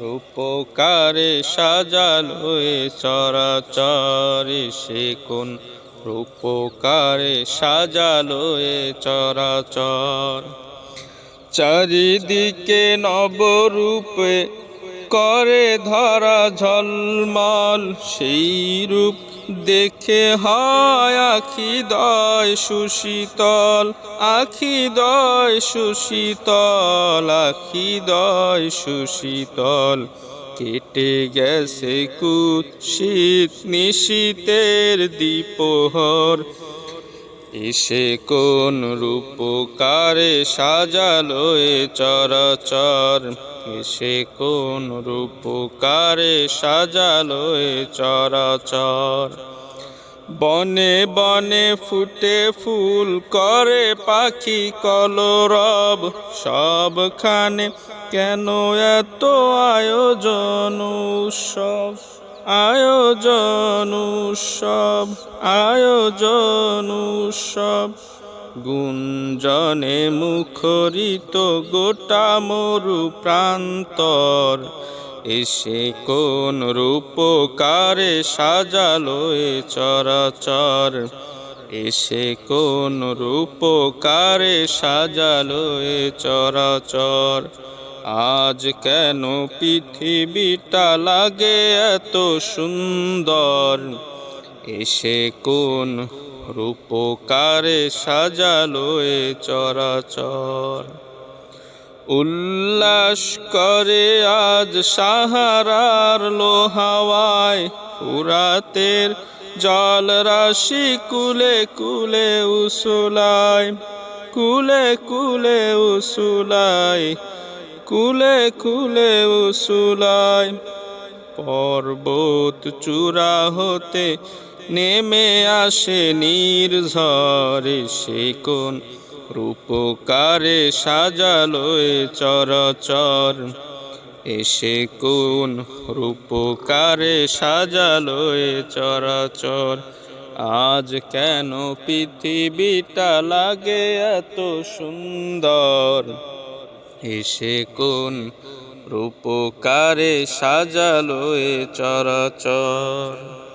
রূপকারে সাজালো চরাচরে সে কোন রূপকারে সাজালো চরাচর। চারিদিকে নবরূপে করে ধরা ঝলমল সেই রূপ দেখে হয় আখি দয় সুশীতল, আখি দয় সুশীতল, আখি দয় সুশীতল। কেটে গেছে কুত শীত নিশীতের দীপহর এসে কোন রূপকারে সাজালো এ চরাচর? এসে কোন রূপকারে সাজালো এ চরাচর? বনে বনে ফুটে ফুল করে পাখি কলরব, সবখানে কেন এত আয়োজন উৎসব? আয়োজন উৎসব আয়োজন উৎসব। গুঞ্জনে মুখরিত গোটা মরু প্রান্তর। এসে কোন রূপকারে সাজালো এ চরাচর। এসে কোন রূপকারে সাজালো এ চরাচর। আজ কেন পৃথিবীটা লাগে এত সুন্দর? এসে কোন রূপকারে সাজালো এ চরাচর? উল্লাস করে আজ সাহারার লোহাওয়ায় ফুরাতের জল রাশি কুলে কুলে উসুলায়, কুলে কুলে উসুলায় কুলে কুলে উসুলায় পর্বত চূড়া হতে নেমে আসে নির্ঝরে সে কোন রূপকারে সাজালো চরচর। এসে কোন রূপকারে সাজালো চরাচর। আজ কেন পৃথিবীটা লাগে এত সুন্দর? এসে কোন রূপকারে সাজালো এ চরাচর।